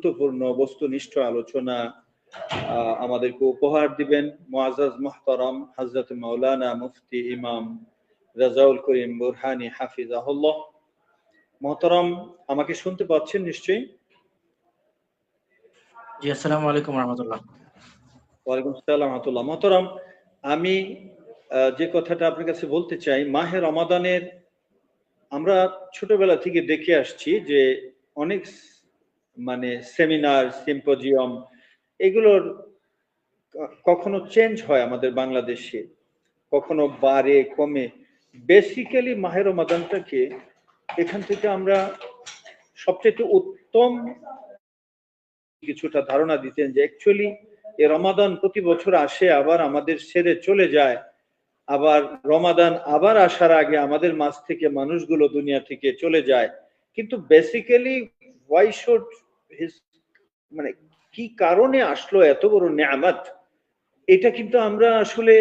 গুরুত্বপূর্ণ বস্তুনিষ্ঠ আলোচনা আমাদেরকে উপহার দিবেন মোয়াজাজ মোহতারাম হজরত মাওলানা মুফতি ইমাম রাজাউল করিম বুরহানি হাফিজাহুল্লাহ। মোহতারাম আমাকে শুনতে পাচ্ছেন নিশ্চয়ই? জি আসসালামু আলাইকুম রহমতুল্লাহ। ওয়ালাইকুম আসসালাম রহমতুল্লাহ। মোহতারাম আমি যে কথাটা আপনার কাছে বলতে চাই মাহে রমাদানের আমরা ছোটবেলা থেকে দেখে আসছি যে অনেক মানে সেমিনার সিম্পোজিয়াম এগুলোর কখনো চেঞ্জ হয় আমাদের বাংলাদেশে? কখনো বাড়ে, কমে? বেসিক্যালি মাহের রমাদানটাকে এখান থেকে আমরা সবচেয়ে উত্তম কিছুটা ধারণা দিতেন যে অ্যাকচুয়ালি এ রমাদান প্রতি বছর আসে, আবার আমাদের সেরে চলে যায়। আবার রমাদান আবার আসার আগে আমাদের মাঝ থেকে মানুষগুলো দুনিয়া থেকে চলে যায়। কিন্তু বেসিক্যালি ওয়াই শুড মানে কি কারণে আসলো এত বড় নেয়ামত? এটা কিন্তু আমরা আসলে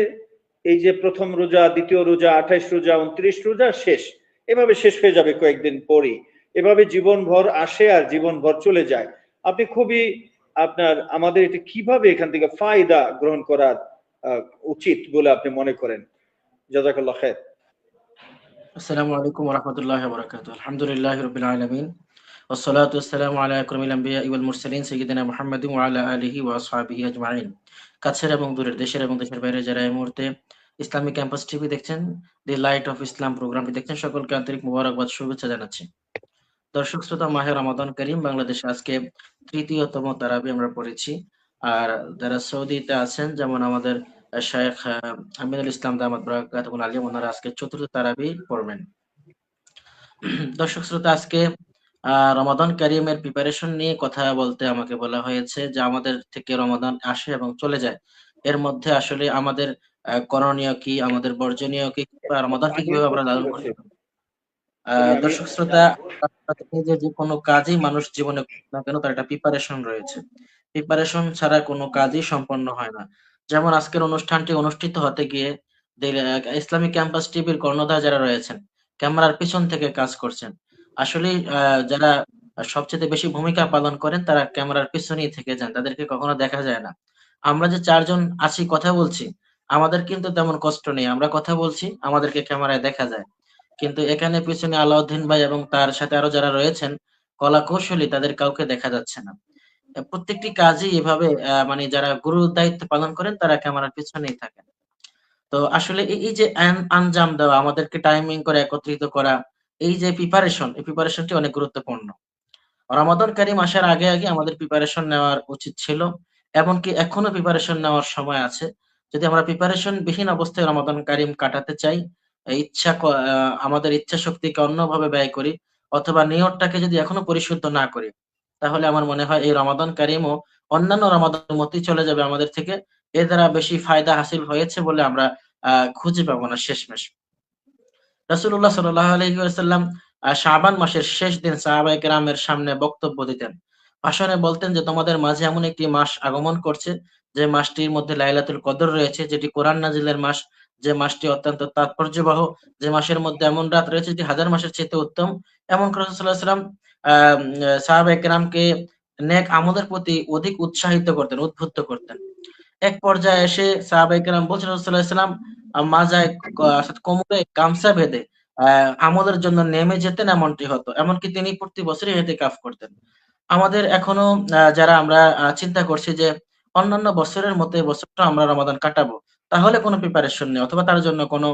এই যে প্রথম রোজা, দ্বিতীয় রোজা, আঠাইশ রোজা, উনত্রিশ রোজা শেষ। এভাবে শেষ হয়ে যাবে কয়েকদিন পরেই। এভাবে জীবনভর আসে আর জীবনভর চলে যায়। আপনি খুবই আপনার, আমাদের এটা কীভাবে এখান থেকে ফায়দা গ্রহণ করার উচিত বলে আপনি মনে করেন? জাজাকাল্লাহ খের আসসালামু আলাইকুম রহমতুল্লাহ বরকাত আলহামদুলিল্লাহ রবিল আলমিন। والصلاة والسلام على أكرم الأنبياء والمرسلين سيدنا محمد وعلى آله وأصحابه أجمعين কাছের এবং দূরের দেশের এবং দেশের বাইরে যারা এই মুহূর্তে ইসলামিক ক্যাম্পাস টিভি দেখছেন দি লাইট অফ ইসলাম প্রোগ্রামটি দেখছেন সকলকে আন্তরিক মোবারকবাদ শুভেচ্ছা জানাচ্ছি দর্শক শ্রোতা মাহে রমাদান করিম বাংলাদেশে আজকে তৃতীয়তম তারাবি আমরা পড়েছি আর যারা সৌদিতে আছেন যেমন আমাদের শেখ আহ, আমিনুল ইসলাম দামাত বরাকাতুল আলিম ওনারা আজকে চতুর্থ তারাবি পড়বেন দর্শক শ্রোতা আজকে আহ, রমাদান কারিমের প্রিপারেশন নিয়ে কথা বলতে আমাকে বলা হয়েছে যে আমাদের থেকে রমাদান আসে এবং চলে যায়। এর মধ্যে আসলে আমাদের আহ, করণীয় কি আমাদের বর্জনীয় কি বা রমাদানকে কীভাবে আমরা লালন? আহ, দর্শক শ্রোতা যে কোনো কাজই মানুষ জীবনে না কেন তার একটা প্রিপারেশন রয়েছে। প্রিপারেশন ছাড়া কোনো কাজই সম্পন্ন হয় না। যেমন আজকের অনুষ্ঠানটি অনুষ্ঠিত হতে গিয়ে ইসলামিক ক্যাম্পাস টিভির কর্ণধার যারা রয়েছেন ক্যামেরার পিছন থেকে কাজ করছেন আসলে যারা সবচেয়ে বেশি ভূমিকা পালন করেন, তারা ক্যামেরার পিছনেই থেকে যান, তাদেরকে কখনো দেখা যায় না। আমরা যে চারজন আছি, কথা বলছি, আমাদের কিন্তু তেমন কষ্ট নেই। আমরা কথা বলছি, আমাদেরকে ক্যামেরায় দেখা যায়। কিন্তু এখানে পিছনে আলাউদ্দিন ভাই এবং তার সাথে আরও যারা রয়েছেন কলা কৌশলী তাদের কাউকে দেখা যাচ্ছে না। প্রত্যেকটি কাজই এভাবে মানে যারা গুরু দায়িত্ব পালন করেন, তারা ক্যামেরার পিছনেই থাকেন। তো আসলে এই যে আঞ্জাম দেওয়া, আমাদেরকে টাইমিং করে একত্রিত করা এই যে প্রিপারেশন এই প্রিপারেশনটি অনেক গুরুত্বপূর্ণ। রমাদান কারিম আসার আগে আগে আমাদের প্রিপারেশন নেওয়ার উচিত ছিল, এমনকি এখনও প্রিপারেশন নেওয়ার সময় আছে। যদি আমরা প্রিপারেশন বিহীন অবস্থায় রমাদান কারিম কাটাতে চাই, ইচ্ছা আমাদের ইচ্ছা শক্তিকে অন্যভাবে ব্যয় করি, অথবা নিয়তটাকে যদি এখনও পরিশুদ্ধ না করি, তাহলে আমার মনে হয় এই রমাদান কারিমও অন্যান্য রমাদানের মতোই চলে যাবে আমাদের থেকে। এ দ্বারা বেশি ফায়দা হাসিল হয়েছে বলে আমরা, আহ, খুঁজে পাবো না শেষমেশ। ওয়াসাল্লাম আহ, শাবান মাসের শেষ দিন সাহাবায়ে কেরামের সামনে বক্তব্য দিতেন। ভাষণে বলতেন যে তোমাদের মাঝে এমন একটি মাস আগমন করছে যে মাসটির মধ্যে লাইলাতুল কদর রয়েছে যেটি কোরআন নাজিলের মাস যে মাসটি অত্যন্ত তাৎপর্যবাহ যে মাসের মধ্যে এমন রাত রয়েছে যেটি হাজার মাসের চেয়ে উত্তম। এমন ওয়াসাল্লাম আহ সাহাবায়ে কেরামকে নেক আমলের প্রতি অধিক উৎসাহিত করতেন উদ্বুদ্ধ করতেন। এক পর্যায়ে এসে সাহাবায়ে কেরাম বলছেন আহ, মাজায় কোমরে গামছা বেঁধে আহ, আমলের জন্য নেমে যেতেন এমনটি হতো। এমনকি তিনি প্রতি বছরই হেঁটে কাফ করতেন। আমাদের এখনও যারা আমরা চিন্তা করছি যে অন্যান্য বছরের মতো বছরটা আমরা রমাদান কাটাবো তাহলে কোনো প্রিপারেশন নেই অথবা তার জন্য কোনো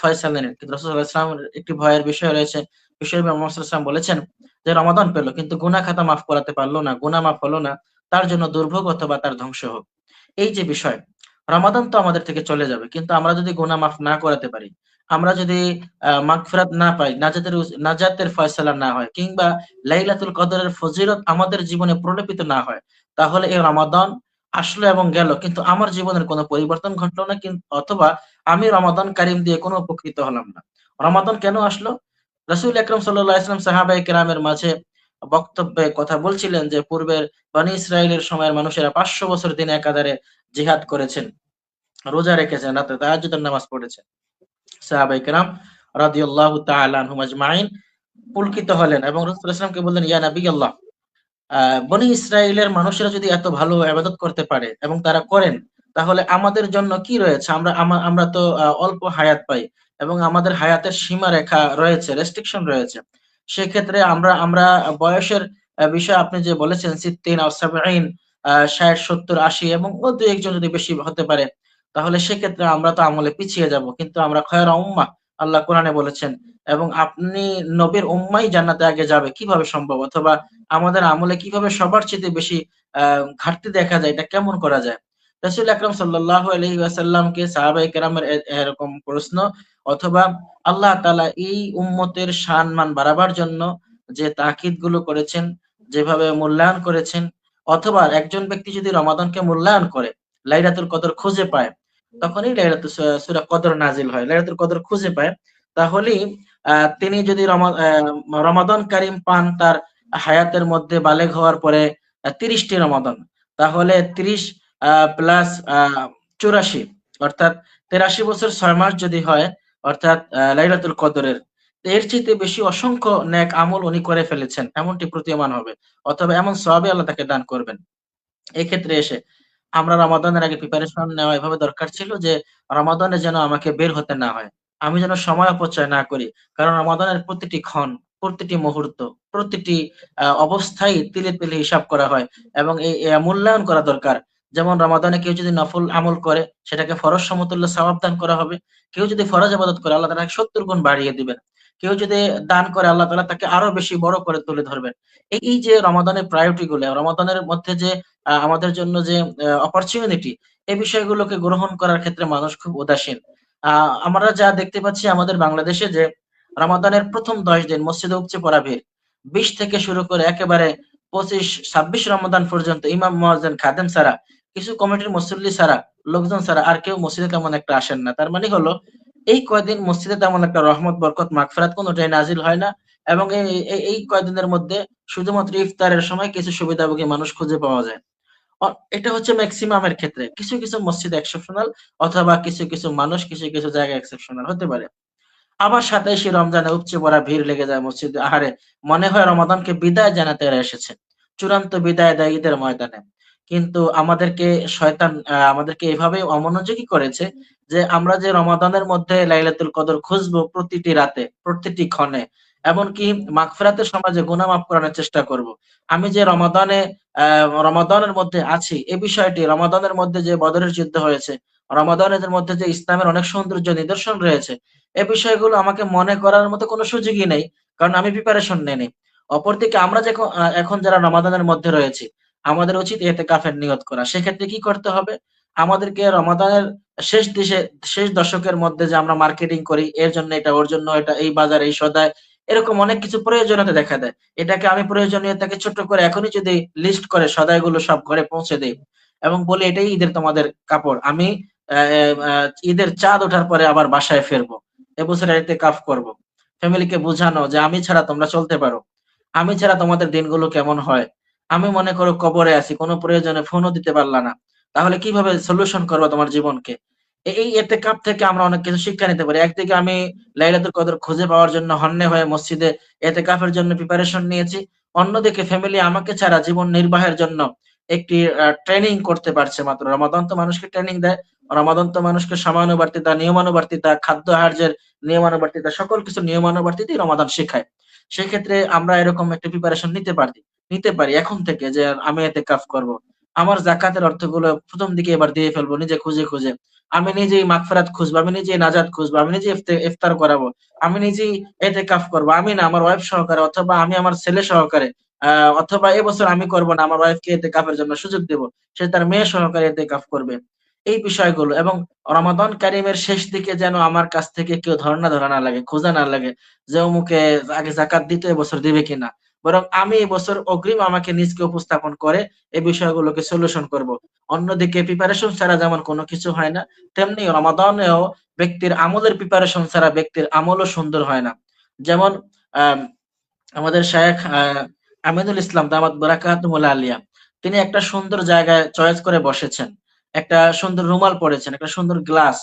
ফয়সালা নেই। কিন্তু রসুল্লাহ ইসলামের একটি ভয়ের বিষয় রয়েছে বিষয় ওয়াসাল্লাম বলেছেন যে রমাদান পেল কিন্তু গুনা খাতা মাফ করাতে পারল না গুনা মাফ হলো না তার জন্য দুর্ভোগ অথবা তার ধ্বংস হোক। এই যে বিষয়, রমাদান তো আমাদের থেকে চলে যাবে, কিন্তু আমরা যদি গুনাহ মাফ না করাতে পারি, আমরা যদি মাগফিরাত না পাই, নাজাতের নাজাতের ফয়সালা না হয়, কিংবা লাইলাতুল কদরের ফজিলত আমাদের জীবনে প্রলেপিত না হয়, তাহলে এই রমাদান আসলো এবং গেল, কিন্তু আমার জীবনের কোনো পরিবর্তন ঘটলো না কিন্তু অথবা আমি রমাদান কারিম দিয়ে কোনো উপকৃত হলাম না। রমাদান কেন আসলো? রাসূল আকরাম সাল্লাল্লাহু আলাইহি ওয়াসাল্লাম সাহাবায়ে কেরামের মাঝে বক্তব্যে কথা বলছিলেন যে, পূর্বের বনি ইসরায়েলের সময়ের মানুষেরা পাঁচশো বছর দিন একাধারে জিহাদ করেছেন, রোজা রেখেছেন, রাতে তাহাজ্জুদের নামাজ পড়েছেন। সাহাবাই কেরাম রাদিয়াল্লাহু তাআলা আনহুম পুলকিত হলেন এবং রাসূলুল্লাহ সাল্লাল্লাহু বললেন, ইয়া নবী আল্লাহ বনি ইসরায়েলের মানুষেরা যদি এত ভালো আবাদত করতে পারে এবং তারা করেন, তাহলে আমাদের জন্য কি রয়েছে? আমরা, আমা- আমরা তো অল্প হায়াত পাই এবং আমাদের হায়াতের সীমা রেখা রয়েছে রেস্ট্রিকশন রয়েছে। সেক্ষেত্রে আমরা আমরা বয়সের বিষয়ে আপনি যে বলেছেন সিদ্দিন আসাবাইন ষাট, সত্তর, আশি এবং ও দু একজন যদি বেশি হতে পারে, তাহলে সেক্ষেত্রে আমরা তো আমলে পিছিয়ে যাব। কিন্তু আমরা খয়রা উম্মা আল্লাহ কোরআনে বলেছেন, এবং আপনি নবীর উম্মাই জান্নাতে আগে যাবে, কীভাবে সম্ভব? অথবা আমাদের আমলে কীভাবে সবার চেয়ে বেশি ঘাটতি দেখা যায়, এটা কেমন করা যায়? রসুল আকরম সাল্লাহ আলহি আসাল্লামকে এরকম প্রশ্ন অথবা আল্লাহ তালা এই উম্মতের সান মান বাড়াবার জন্য যে তাকিদগুলো করেছেন, যেভাবে মূল্যায়ন করেছেন, অথবা একজন ব্যক্তি যদি রমাদানকে মূল্যায়ন করে, লাইলাতুল কদর খুঁজে পায়, তখনই লাইলাতুল সুরা কদর নাজিল হয়। লাইলাতুল কদর খুঁজে পায়, তাহলেই তিনি যদি রমাদান কারিম পান, তার হায়াতের মধ্যে বালেগ হওয়ার পরে তিরিশটি রমাদান, তাহলে তিরিশ প্লাস চুরাশি, অর্থাৎ তেরাশি বছর ছয় মাস যদি হয় অর্থাৎ লাইলাতুল কদরের। এর চেয়ে বেশি অসংখ্য ন্যাক আমল উনি করে ফেলেছেন, এমনটি প্রতীয়মান হবে। অথবা এমন সবে আল্লাহ তাকে দান করবেন। এক্ষেত্রে এসে আমরা রমাদানের আগে প্রিপারেশন নেওয়া এভাবে দরকার ছিল যে, রমাদানে যেন আমাকে বের হতে না হয়। আমি যেন সময় অপচয় না করি। কারণ রমাদানের প্রতিটি ক্ষণ, প্রতিটি মুহূর্ত, প্রতিটি অবস্থায় তিলে তিলে হিসাব করা হয় এবং এই মূল্যায়ন করা দরকার। যেমন রমাদানে কেউ যদি নফল আমল করে, সেটাকে ফরজ সমতুল্য সওয়াব দান করা হবে। কেউ যদি ফরজ আবাদত করে, আল্লাহ তালা সত্তর গুণ বাড়িয়ে দিবেন। কেউ যদি দান করে, আল্লাহ তালা তাকে আরও বেশি বড় করে তুলে ধরবেন। এই যে রমাদানের প্রায়োরিটি গুলো, রমাদানের মধ্যে যে আমাদের জন্য যে অপরচুনিটি এই বিষয়গুলোকে গ্রহণ করার ক্ষেত্রে মানুষ খুব উদাসীন। আহ, আমরা যা দেখতে পাচ্ছি আমাদের বাংলাদেশে যে, রমাদানের প্রথম দশ দিন মসজিদে উপচে পড়া ভিড়। বিশ থেকে শুরু করে একেবারে পঁচিশ, ছাব্বিশ রমাদান পর্যন্ত ইমাম মহাজন খাদেম ছাড়া কিছু কমিটির মুসল্লি ছাড়া, লোকজন ছাড়া আর কেউ মসজিদে তেমন একটা আসেন না। তার মানে হলো, এই কয়দিন মসজিদে তেমন একটা রহমত, বরকত, মাগফিরাত কোনোটাই নাজিল হয় না এবং এই কয়দিনের মধ্যে শুধুমাত্র ইফতারের সময় কিছু সুবিধাভোগী মানুষ খুঁজে পাওয়া যায়। এটা হচ্ছে ম্যাক্সিমামের ক্ষেত্রে। কিছু কিছু মসজিদ এক্সেপশনাল অথবা কিছু কিছু মানুষ কিছু কিছু জায়গায় এক্সেপশনাল হতে পারে। আবার সাতাইশে রমজানে উপচে পড়া ভিড় লেগে যায় মসজিদে। আহারে, মনে হয় রমাদানকে বিদায় জানাতে এসেছে। চূড়ান্ত বিদায় দেয় ঈদের ময়দানে। কিন্তু আমাদেরকে শয়তান আমাদেরকে এভাবে অমনোযোগী করেছে যে আমরা যে রমাদানের মধ্যে লাইলাতুল কদর খুঁজবো প্রতিটি রাতে প্রতিটি ক্ষণে এমনকি মাগফিরাতের সমাজে যে গুনাহ মাফ করানোর চেষ্টা করব। আমি যে রমাদানে রমাদানের মধ্যে আছি এই বিষয়টি রমাদানের মধ্যে যে বদরের যুদ্ধ হয়েছে রমাদানের মধ্যে যে ইসলামের অনেক সৌন্দর্য নিদর্শন রয়েছে এ বিষয়গুলো আমাকে মনে করার মতো কোনো সুযোগই নেই কারণ আমি প্রিপারেশন নেই। অপরদিকে আমরা আহ, এখন যারা রমাদানের মধ্যে রয়েছি আমাদের উচিত এতে কাফের নিয়ত করা। সেক্ষেত্রে কি করতে হবে? আমাদেরকে রমাদানের শেষ দিশে, শেষ দশকের মধ্যে যে আমরা মার্কেটিং করি, এর জন্য এটা, ওর জন্য এটা, এই বাজার, এই সদায়, এরকম অনেক কিছু প্রয়োজনীয়তা দেখা দেয়। এটাকে আমি প্রয়োজনীয়তাকে ছোট করে এখনই যদি লিস্ট করে সদাইগুলো সব ঘরে পৌঁছে দেই এবং বলি, এটাই ঈদের তোমাদের কাপড়। আমি ঈদের চাঁদ ওঠার পরে আবার বাসায় ফিরবো। এবছর এতে কাফ করব। ফ্যামিলিকে বোঝানো যে আমি ছাড়া তোমরা চলতে পারো। আমি ছাড়া তোমাদের দিনগুলো কেমন হয়? আমি মনে করো কবরে আছি, কোনো প্রয়োজনে ফোনও দিতে পারলা না। তাহলে কীভাবে সলিউশন করব তোমার জীবনকে? এই এতে কাপ থেকে আমরা অনেক কিছু শিক্ষা নিতে পারি। একদিকে আমি লাইলাতুল কদর খুঁজে পাওয়ার জন্য হন্যে হয়ে মসজিদে এতে কাপের জন্য প্রিপারেশন নিয়েছি। অন্যদিকে ফ্যামিলি আমাকে ছাড়া জীবন নির্বাহের জন্য একটি ট্রেনিং করতে পারছে মাত্র। রমাদান তো মানুষকে ট্রেনিং দেয়। রমাদান তো মানুষকে সমানুবর্তিতা, নিয়মানুবর্তিতা, খাদ্য আহার্যের নিয়মানুবর্তিতা, সকল কিছু নিয়মানুবর্তিতাই রমাদান শেখায়। সেক্ষেত্রে আমরা এরকম একটা প্রিপারেশন নিতে পারি নিতে পারি এখন থেকে যে আমি এতে কাফ করব। আমার জাকাতের অর্থগুলো প্রথম দিকে এবার দিয়ে ফেলব, নিজে খুঁজে খুঁজে। আমি নিজেই মাগফিরাত খুঁজবো, আমি নিজেই নাজাত খুঁজবো, আমি নিজে ইফতার করাবো, আমি নিজেই এতে কাফ করব। আমি না, আমার ওয়াইফ সহকারে অথবা আমি আমার ছেলে সহকারে অথবা এবছর আমি করব না, আমার ওয়াইফকে এতে কাফের জন্য সুযোগ দেব, সে তার মেয়ে সহকারে এতে কাফ করবে। এই বিষয়গুলো এবং রমাদান কারিমের শেষ দিকে যেন আমার কাছ থেকে কেউ ধর্ণা ধরা না লাগে, খোঁজা না লাগে যে অমুকে আগে জাকাত দিতে এবছর দিবে কিনা। বরং আমি এবছর অগ্রিম আমাকে নিজকে উপস্থাপন করে এই বিষয়গুলোকে সলিউশন করব। অন্যদিকে প্রিপারেশন ছাড়া যেমন কোনো কিছু হয় না, তেমনি রমাদানেও ব্যক্তির আমলের প্রিপারেশন ছাড়া ব্যক্তির আমলও সুন্দর হয় না। যেমন আমাদের শেখ আমিনুল ইসলাম দামাত বরাকাতুল আলিয়া, তিনি একটা সুন্দর জায়গায় চয়েস করে বসেছেন। একটা সুন্দর রুমাল পরেছেন, একটা সুন্দর গ্লাস,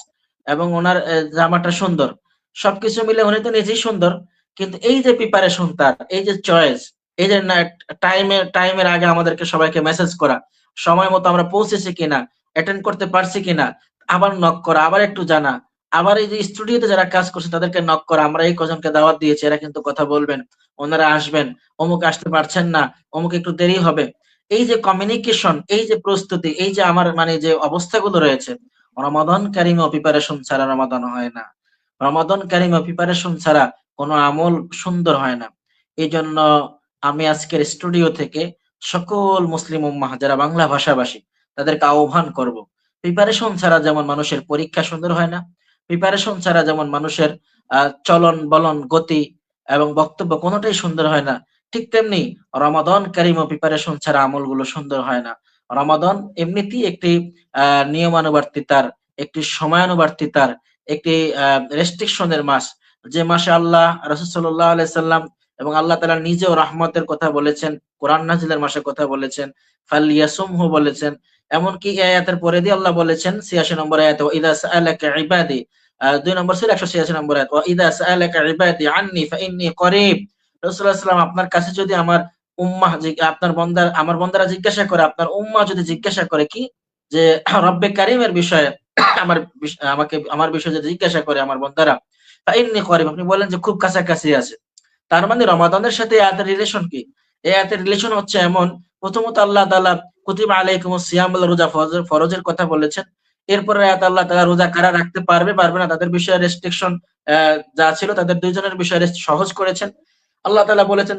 এবং ওনার জামাটা সুন্দর। সবকিছু মিলে উনি তো নিজেই সুন্দর। কিন্তু এই যে প্রিপারেশন তার, এই যে চয়েস এই যে টাইমে টাইমের আগে আমাদেরকে সবাইকে মেসেজ করা, সময় মতো আমরা পৌঁছেছি কিনা অ্যাটেন্ড করতে পারছি কিনা, আবার নক করা, আবার একটু জানা, আবার এই যে স্টুডিওতে যারা কাজ করছে তাদেরকে নক করা, আমরা এই কজনকে দাওয়াত দিয়েছি, এরা কিন্তু কথা বলবেন, ওনারা আসবেন, অমুক আসতে পারছেন না, অমুক একটু দেরি হবে। এই যে কমিউনিকেশন এই যে প্রস্তুতি, এই যে আমার মানে যে অবস্থাগুলো রয়েছে, রমাদন কারিম প্রিপারেশন ছাড়া রমাদান হয় না। রমাদন কারিম প্রিপারেশন ছাড়া কোনো আমল সুন্দর হয় না। এই জন্য আমি আজকের স্টুডিও থেকে সকল মুসলিম উম্মাহ, যারা বাংলা ভাষাভাষী, তাদেরকে আহ্বান করব। প্রিপারেশন ছাড়া যেমন মানুষের পরীক্ষা সুন্দর হয় না প্রিপারেশন ছাড়া যেমন মানুষের চলন বলন গতি এবং বক্তব্য কোনোটাই সুন্দর হয় না, ঠিক তেমনি রমাদন কারিম ও প্রিপারেশন ছাড়া আমলগুলো সুন্দর হয় না। রমাদন এমনিতেই একটি আহ নিয়মানুবর্তিতার, একটি সময়ানুবর্তিতার, একটি রেস্ট্রিকশনের মাস। যে মাসে আল্লাহ রসুল্লাহ আলাইসাল্লাম এবং আল্লাহ তালা নিজেও রহমতের কথা বলেছেন, কোরআন নাজিলের মাসে কথা বলেছেন, ফালিয়াসুমহু বলেছেন, এমনকি আয়াতের পরে দিয়ে আল্লাহ বলেছেন, ছিয়াশি নম্বর আয়াত ইদা সাআলাকা ইবাদি দুই নম্বর ছিল একশো ছিয়াশি নম্বর আয়াত ইদা সাআলাকা ইবাদি আন্নি ফাইন্নি করিব রাসূলুল্লাহ আপনার কাছে যদি আমার উম্মাহ আপনার বন্দার, আমার বন্দারা জিজ্ঞাসা করে, আপনার উম্মাহ যদি জিজ্ঞাসা করে কি, যে রব্বে কারিমের বিষয়ে, আমার আমাকে, আমার বিষয়ে যদি জিজ্ঞাসা করে আমার বন্দারা আপনি বলেন যে খুব কাছাকাছি আছে। তার মানে রমাদানের সাথে আয়াতের রিলেশন কি? এই আয়াতের রিলেশন হচ্ছে এমন, প্রথমত আল্লাহ তাআলা কুতিবা আলাইকুম সিয়াম রোজা ফরজের কথা বলেছেন। এরপরে আয়াত আল্লাহ তালা রোজা কারা রাখতে পারবে পারবে না, তাদের বিষয়ে রেস্ট্রিকশন যা ছিল তাদের দুইজনের বিষয়ে সহজ করেছেন। আল্লাহ তালা বলেছেন,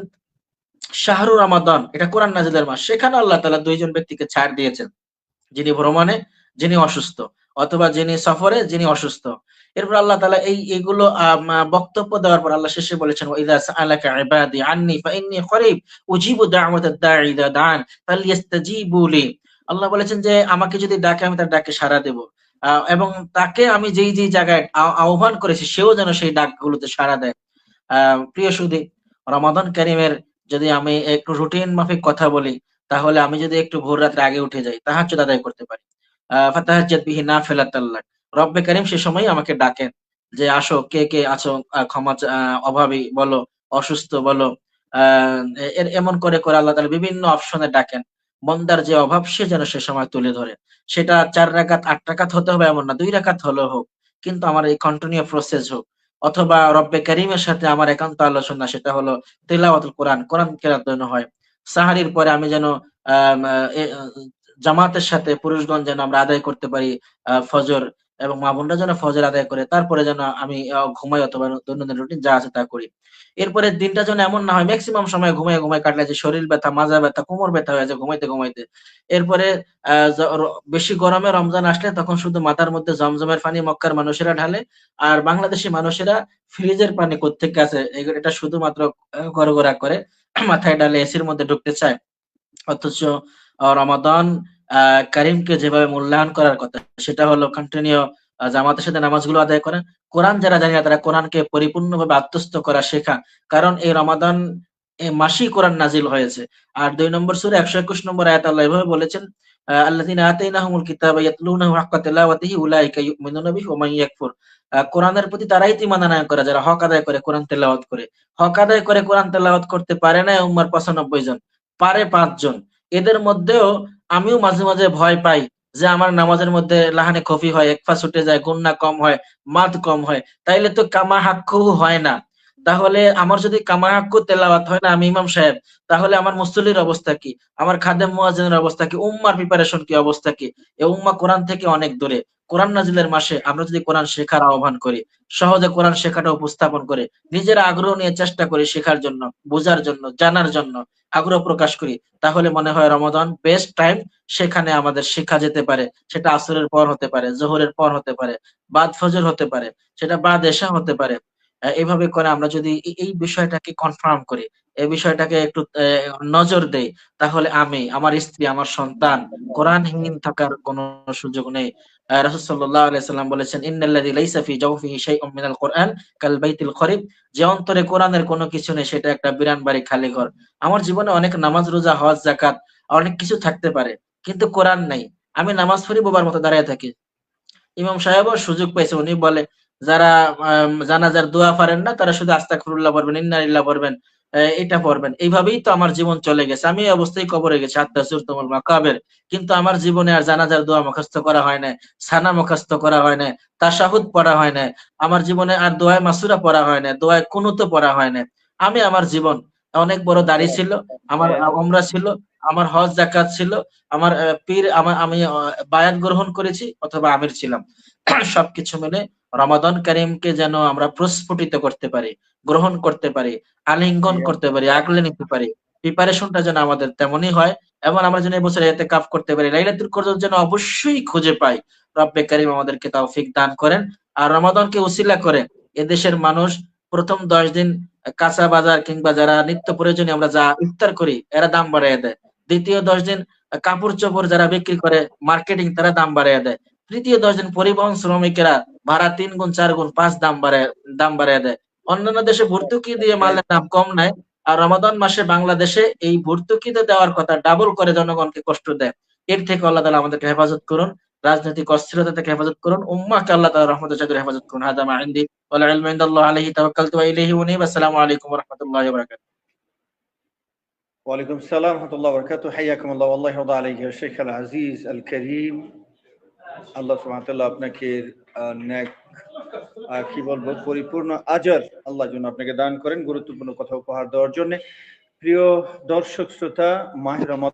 শাহরু রমাদান, এটা কোরআন নাজিলের মাস, সেখানে আল্লাহ তালা দুইজন ব্যক্তিকে ছাড় দিয়েছেন। যিনি ভ্রমণে, যিনি অসুস্থ, অথবা যিনি সফরে, যিনি অসুস্থ। এরপর আল্লাহ তালা এই এগুলো বক্তব্য দেওয়ার পর আল্লাহ শেষে বলেছেন আন্নি আল্লাহ বলেছেন যে আমাকে যদি ডাকে আমি তার ডাকে সাড়া দেব। এবং তাকে আমি যেই যেই জায়গায় আহ- আহ্বান করেছি সেও যেন সেই ডাকগুলোতে সাড়া দেয়। আহ, প্রিয় সুদী রমাদান কারিমের যদি আমি একটু রুটিন মাফিক কথা বলি তাহলে আমি যদি একটু ভোর রাত্রে আগে উঠে যাই তাহাজ্জুদ আদায় করতে পারি। আহ ফাতাহাজ্জাদ বিহি নাফিলাতাল্লাহ রব্বে কারিম সে সময় আমাকে ডাকেন যে, আসো, কে কে আছো? ক্ষমা অভাবী, বলো, অসুস্থ, বলো। এর এমন করে করে আল্লাহ তাআলা বিভিন্ন অপশনে ডাকেন। বন্দার যে অভাব, সে যেন সে সময় তুলে ধরে। সেটা চার রাকাত, আট রাকাত হতে হবে এমন না, দুই রাকাত হলেও হোক, কিন্তু আমার এই কন্টিনিউ প্রসেস হোক। অথবা রব্বে কারিমের সাথে আমার একান্ত আলোচনা, সেটা হলো তেলাওয়াতুল কোরআন কোরআন কেরাত যেন হয়। সাহারির পরে আমি যেন জামাতের সাথে পুরুষগণ যেন আমরা আদায় করতে পারি ফজর এবং মা বোনরা যেন ফজর আদায় করে, তারপরে যেন আমি ঘুমাই অথবা দৈনন্দিন রুটিন যা আছে তা করি। এরপরে দিনটা যেন এমন না হয় ম্যাক্সিমাম সময় ঘুমায় ঘুমায় কাটলে যে শরীর ব্যথা, মাজা ব্যথা, কোমর ব্যথা হয়ে যায় ঘুমাইতে ঘুমাইতে। এরপরে বেশি গরমে রমজান আসলে তখন শুধু মাথার মধ্যে জমজমের পানি মক্কার মানুষেরা ঢালে, আর বাংলাদেশি মানুষেরা ফ্রিজের পানি কোত্থেকে আছে? এটা শুধুমাত্র গড়গড়া করে মাথায় ডালে এসির মধ্যে ঢুকতে চায়। অথচ রমাদান কারিমকে যেভাবে মূল্যায়ন করার কথা, সেটা হলো কন্টিনিউ জামাতের সাথে নামাজগুলো আদায় করা। কোরআন যারা জানে তারা কোরআনকে পরিপূর্ণভাবে আত্মস্থ করা শেখা কারণ এই রমাদান, এই মাসেই কোরআন নাজিল হয়েছে। আর দুই নম্বর সুরে, একশো একুশ নম্বর আয়াত আল্লাহ এভাবে বলেছেন কোরআনের প্রতি তারাই ঈমান করে, যারা হক আদায় করে, কোরআন তেলাওয়াত করে। হক আদায় করে, কোরআন তেলাওয়াত করতে পারে না উম্মার পঁচানব্বই জন, পারে পাঁচজন। এদের মধ্যেও আমিও মাঝে মাঝে ভয় পাই যে আমার নামাজের মধ্যে লাহানে কফি হয় একফা ছুটে যায়, গুন্না কম হয় মাদ কম হয়। তাইলে তো কামা হাক্কু হয় না। তাহলে আমার যদি কামা হাক্কু তেলাওয়াত হয় না, আমি ইমাম সাহেব, তাহলে আমার মুসল্লির অবস্থা কি? আমার খাদেম মুয়াজ্জিনের অবস্থা কি? উম্মার প্রিপারেশন কি অবস্থা কি? এ উম্মা কোরআন থেকে অনেক দূরে। কোরআন নাজিলের মাসে আমরা যদি কোরআন শেখার আহ্বান করি, সহজে কোরআন শেখাটা উপস্থাপন করে, নিজের আগ্রহ নিয়ে চেষ্টা করি শেখার জন্য, বোঝার জন্য, জানার জন্য আগ্রহ প্রকাশ করি। তাহলে মনে হয় রমাদান বেস্ট টাইম সেখানে আমাদের শেখা যেতে পারে। সেটা আসরের পর হতে পারে, জোহরের পর হতে পারে, বাদ ফজর হতে পারে, সেটা বাদ এশা হতে পারে। এইভাবে করে আমরা যদি এই- বিষয়টাকে কনফার্ম করি, এই বিষয়টাকে একটু নজর দেই, তাহলে আমি, আমার স্ত্রী, আমার সন্তান, কোরআনহীন থাকার কোনো সুযোগ নেই। রাসূল সাল্লাল্লাহু আলাইহি সাল্লাম বলেছেন, ইন্নাল্লাযী লাইসা ফি জাওফিহি শাইউম মিনাল কোরআন কাল বাইতিল খরিব। যে অন্তরে কোরআনের কোনো কিছু নেই, সেটা একটা বিরান বাড়ি খালি ঘর। আমার জীবনে অনেক নামাজ রোজা, হজ জাকাত অনেক কিছু থাকতে পারে, কিন্তু কোরআন নেই। আমি নামাজ পড়ি, বোবার মতো দাঁড়িয়ে থাকি। ইমাম সাহেবও সুযোগ পাইছে উনি বলে, যারা জানাজার দোয়া পারেন না, তারা শুধু আস্তাগফিরুল্লাহ পড়বেন, ইন্নালিল্লাহ পড়বেন। এটা পড়বেন। এইভাবেই তো আমার জীবন চলে গেছে। আমি অবস্থায় কবরে গেছি আত্মাসুর তোমার মাকাবের। কিন্তু আমার জীবনে আর জানাজার দোয়া মুখস্থ করা হয় না সানা মুখস্থ করা হয় না তাশাহুদ পড়া হয় না আমার জীবনে আর দোয়ায় মাসুরা পড়া হয় না দোয়ায় কুনুত পড়া হয় না আমি আমার জীবন অনেক বড় দাড়ি ছিল আমার ওমরা ছিল আমার হজ জাকাত ছিল আমার পীর আমার আমি বায়াত গ্রহণ করেছি অথবা আমির ছিলাম। সবকিছু মিলে রমাদান করিমকে যেন আমরা প্রস্ফুটিত করতে পারি গ্রহণ করতে পারি আলিঙ্গন করতে পারি আগলে নিতে পারি প্রিপারেশনটা যেন আমাদের তেমনই হয় এবং আমরা যেন এবছর এতে কাপ করতে পারি। লাইলাতুল কদর যেন অবশ্যই খুঁজে পাই রব্বে করিম আমাদেরকে তৌফিক দান করেন। আর রমাদানকে উসিলা করে এদেশের মানুষ প্রথম দশ দিন কাঁচা বাজার কিংবা যারা নিত্য প্রয়োজনীয় আমরা যা ইফতার করি এরা দাম বাড়াইয়া দেয়। দ্বিতীয় দশ দিন কাপড় চোপড় যারা বিক্রি করে মার্কেটিং তারা দাম বাড়াইয়া দেয়। তৃতীয় দশ দিন পরিবহন শ্রমিকেরা ভাড়া তিন গুণ, চার গুণ, পাঁচ দাম বাড়ায়, দাম বাড়াইয়া দেয়। অন্যান্য দেশে ভর্তুকি দিয়ে মালের দাম কম নেয় আর রমাদান মাসে বাংলাদেশে এই ভর্তুকিতে দেওয়ার কথা ডাবল করে জনগণকে কষ্ট দেয়। এর থেকে আল্লাহ তালা আমাদেরকে হেফাজত করুন, রাজনৈতিক অস্থিরতা থেকে হেফাজত করুন উম্মাকে আল্লাহ তালা রহমতের চাদরে হেফাজত করুন। হাদা মা ইনদি, ওয়াল ইলমু ইনদাল্লাহ আলাইহি তাওয়াক্কালতু ওয়া ইলাইহি উনীব। আসসালামু আলাইকুম রাহমাতুল্লাহি বারাকাতুহু। ওয়ালাইকুম সালাম রহমতুল্লাহ বরকাত হাইয়াকুম আল্লাহ আলাইহি শেখ আল আজিজ আল করিম আল্লাহ সুবহানাহু আপনাকে আহ, কি বলব পরিপূর্ণ আজর আল্লাহ জন্য আপনাকে দান করেন। গুরুত্বপূর্ণ কথা উপহার দেওয়ার জন্য। প্রিয় দর্শক শ্রোতা মাহের রহমত